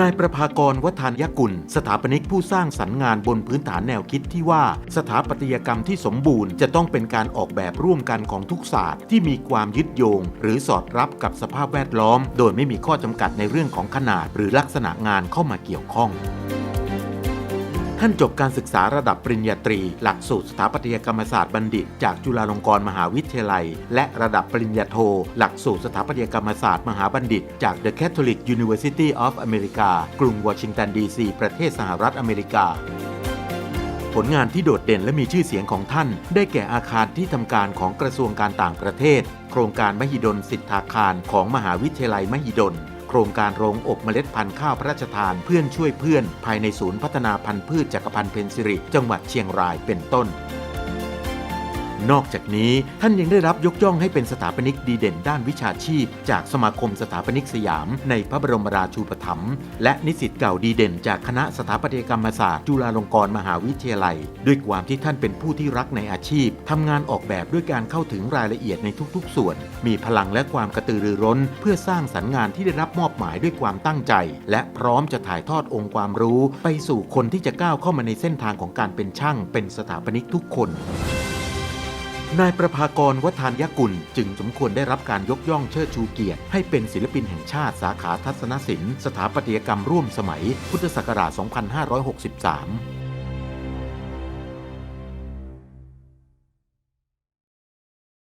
นายประภากรวัฒนยกุล สถาปนิกผู้สร้างสรรค์งานบนพื้นฐานแนวคิดที่ว่าสถาปัตยกรรมที่สมบูรณ์จะต้องเป็นการออกแบบร่วมกันของทุกศาสตร์ที่มีความยึดโยง หรือสอดรับกับสภาพแวดล้อม โดยไม่มีข้อจำกัดในเรื่องของขนาด หรือลักษณะงานเข้ามาเกี่ยวข้อง ท่านจบการศึกษาระดับปริญญาตรี หลักสูตรสถาปัตยกรรมศาสตร์บัณฑิต จากจุฬาลงกรณ์มหาวิทยาลัย และระดับปริญญาโท หลักสูตรสถาปัตยกรรมศาสตร์มหาบัณฑิต จาก The Catholic University of America กรุงวอชิงตันดีซีประเทศสหรัฐอเมริกาผลงานที่โดดเด่นและมีชื่อเสียงของท่าน ได้แก่อาคารที่ทำการของกระทรวงการต่างประเทศ โครงการมหิดลสิทธาคารของมหาวิทยาลัยมหิดล ครงการโรงอบเมล็ดพันธุ์ข้าวพระราชทานเพื่อนช่วยเพื่อน ภายในศูนย์พัฒนาพันธุ์พืชจักรพันธ์เพนซิริ จังหวัดเชียงรายเป็นต้น นอกจากนี้ท่านยังได้รับยกย่องให้เป็นสถาปนิกดีเด่นด้านวิชาชีพ จากสมาคมสถาปนิกสยาม ในพระบรมราชูปถัมภ์และนิสิตเก่าดีเด่น จากคณะสถาปัตยกรรมศาสตร์จุฬาลงกรณ์มหาวิทยาลัย ด้วยความที่ท่านเป็นผู้ที่รักในอาชีพทำงานออกแบบด้วยการเข้าถึงรายละเอียดในทุกๆ ส่วน มีพลังและความกระตือรือร้น เพื่อสร้างสรรค์งานที่ได้รับมอบหมายด้วยความตั้งใจ และพร้อมจะถ่ายทอดองค์ความรู้ ไปสู่คนที่จะก้าวเข้ามาในเส้นทางของการเป็นช่าง เป็นสถาปนิกทุกคน นายประภากรวัฒนยกุล จึงสมควรได้รับการยกย่องเชิดชูเกียรติ ให้เป็นศิลปินแห่งชาติสาขาทัศนศิลป์ สถาปัตยกรรมร่วมสมัย พุทธศักราช 2563